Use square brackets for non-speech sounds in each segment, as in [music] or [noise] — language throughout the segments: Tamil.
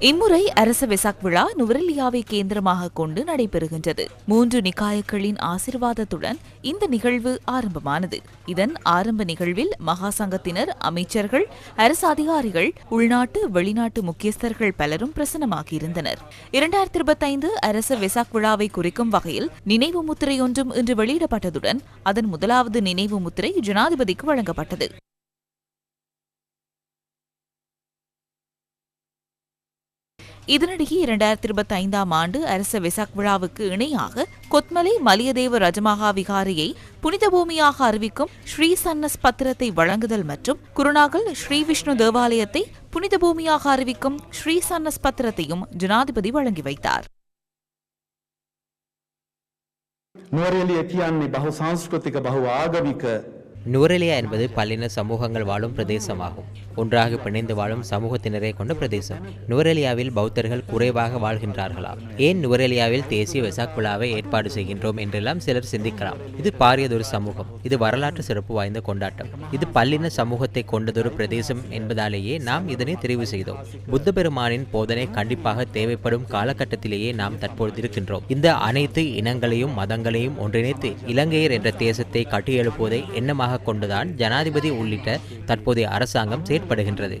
இம்முறை அரச வெசாக் விழா நுவரெலியாவை கேந்திரமாக கொண்டு நடைபெறுகின்றது. மூன்று நிகாயக்களின் ஆசிர்வாதத்துடன் இந்த நிகழ்வு ஆரம்பமானது. இதன் ஆரம்ப நிகழ்வில் மகா சங்கத்தினர் அமைச்சர்கள் அரசு அதிகாரிகள் உள்நாட்டு வெளிநாட்டு முக்கியஸ்தர்கள் பலரும் பிரசனமாகியிருந்தனர் இரண்டாயிரத்தி இருபத்தைந்து அரச வெசாக் விழாவை குறிக்கும் வகையில் நினைவு முத்திரை ஒன்றும் இன்று வெளியிடப்பட்டதுடன் அதன் முதலாவது நினைவு முத்திரை ஜனாதிபதிக்கு வழங்கப்பட்டது. இதனிடையே இரண்டாயிரத்தி இருபத்தி ஐந்தாம் ஆண்டு அரச வெசாக் விழாவுக்கு இணையாக கொத்மலை மலியதேவ ரஜமகா விகாரியை புனித பூமியாக அறிவிக்கும் ஸ்ரீ சன்னஸ் பத்திரத்தை வழங்குதல் மற்றும் குருநாகல் ஸ்ரீ விஷ்ணு தேவாலயத்தை புனித பூமியாக அறிவிக்கும் ஸ்ரீ சன்னஸ் பத்திரத்தையும் ஜனாதிபதி வழங்கி வைத்தார் නුවරෙලිය කියන්නේ බහු සංස්කෘතික බහු ආගමික நுவரெலியா என்பது பல்லின சமூகங்கள் வாழும் பிரதேசமாகும். ஒன்றாக பிணைந்து வாழும் சமூகத்தினரை கொண்ட பிரதேசம். நுவரெலியாவில் பௌத்தர்கள் குறைவாக வாழ்கின்றார்களா? ஏன் நுவரெலியாவில் தேசிய வெசாக் விழாவை ஏற்பாடு செய்கின்றோம் என்றெல்லாம் சிலர் சிந்திக்கலாம். இது பாரியதொரு சமூகம். இது வரலாற்று சிறப்பு வாய்ந்த கொண்டாட்டம். இது பல்லின சமூகத்தை கொண்டதொரு பிரதேசம் என்பதாலேயே நாம் இதனை தெரிவு செய்தோம். புத்த பெருமானின் போதனை கண்டிப்பாக தேவைப்படும் காலகட்டத்திலேயே நாம் தற்பொழுது இருக்கின்றோம் இந்த அனைத்து இனங்களையும் மதங்களையும் ஒன்றிணைத்து இலங்கையர் என்ற தேசத்தை கட்டியெழுப்புவதை எண்ணமாக அடிப்படையாக கொண்டுதான் ஜனாதிபதி உள்ளிட்ட தற்போதைய அரசாங்கம் செயற்படுகின்றது.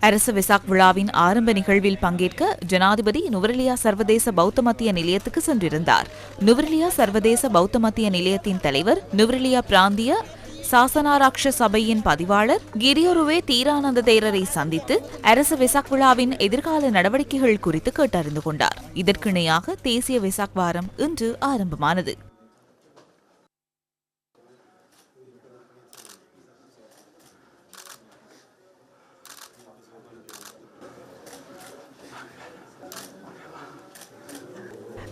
அரசு விசாக் விழாவின் ஆரம்ப நிகழ்வில் பங்கேற்க ஜனாதிபதி நுவரெலியா சர்வதேச பௌத்த மத்திய நிலையத்துக்கு சென்றிருந்தார். நுவரலியா சர்வதேச பௌத்த மத்திய நிலையத்தின் தலைவர் நுவரெலியா பிராந்திய சாசனாராக்ஷ சபையின் பதிவாளர் கிரியோருவே தீரானந்த தேரரை சந்தித்து அரசு வெசாக் விழாவின் எதிர்கால நடவடிக்கைகள் குறித்து கேட்டறிந்து கொண்டார். இதற்கிணையாக தேசிய வெசாக் வாரம் இன்று ஆரம்பமானது.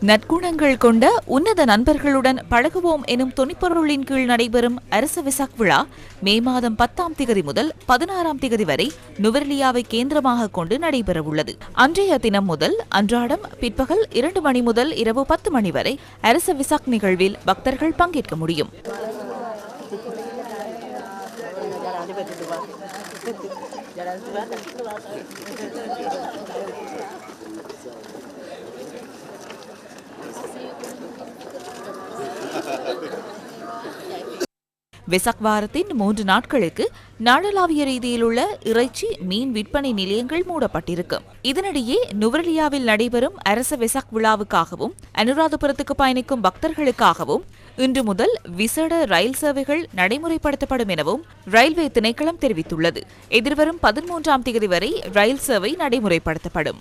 நற்குணங்கள் கொண்ட உன்னத நண்பர்களுடன் பழகுவோம் எனும் துணிப்பொருளின் கீழ் நடைபெறும் அரச விசாக் விழா மே மாதம் பத்தாம் திகதி முதல் பதினாறாம் திகதி வரை நுவரெலியாவை கேந்திரமாக கொண்டு நடைபெறவுள்ளது. அன்றைய தினம் முதல் அன்றாடம் பிற்பகல் இரண்டு மணி முதல் இரவு பத்து மணி வரை அரச விசாக் நிகழ்வில் பக்தர்கள் பங்கேற்க முடியும். [laughs] வெசக் வாரத்தின் மூன்று நாட்களுக்கு நாடளாவிய ரீதியில் உள்ள இறைச்சி மீன் விற்பனை நிலையங்கள் மூடப்பட்டிருக்கும் இதனிடையே நுவரெலியாவில் நடைபெறும் அரச வெசக் விழாவுக்காகவும் அனுராதபுரத்துக்கு பயணிக்கும் பக்தர்களுக்காகவும் இன்று முதல் விசேட ரயில் சேவைகள் நடைமுறைப்படுத்தப்படும் எனவும் ரயில்வே திணைக்களம் தெரிவித்துள்ளது. எதிர்வரும் பதிமூன்றாம் தேதி வரை ரயில் சேவை நடைமுறைப்படுத்தப்படும்.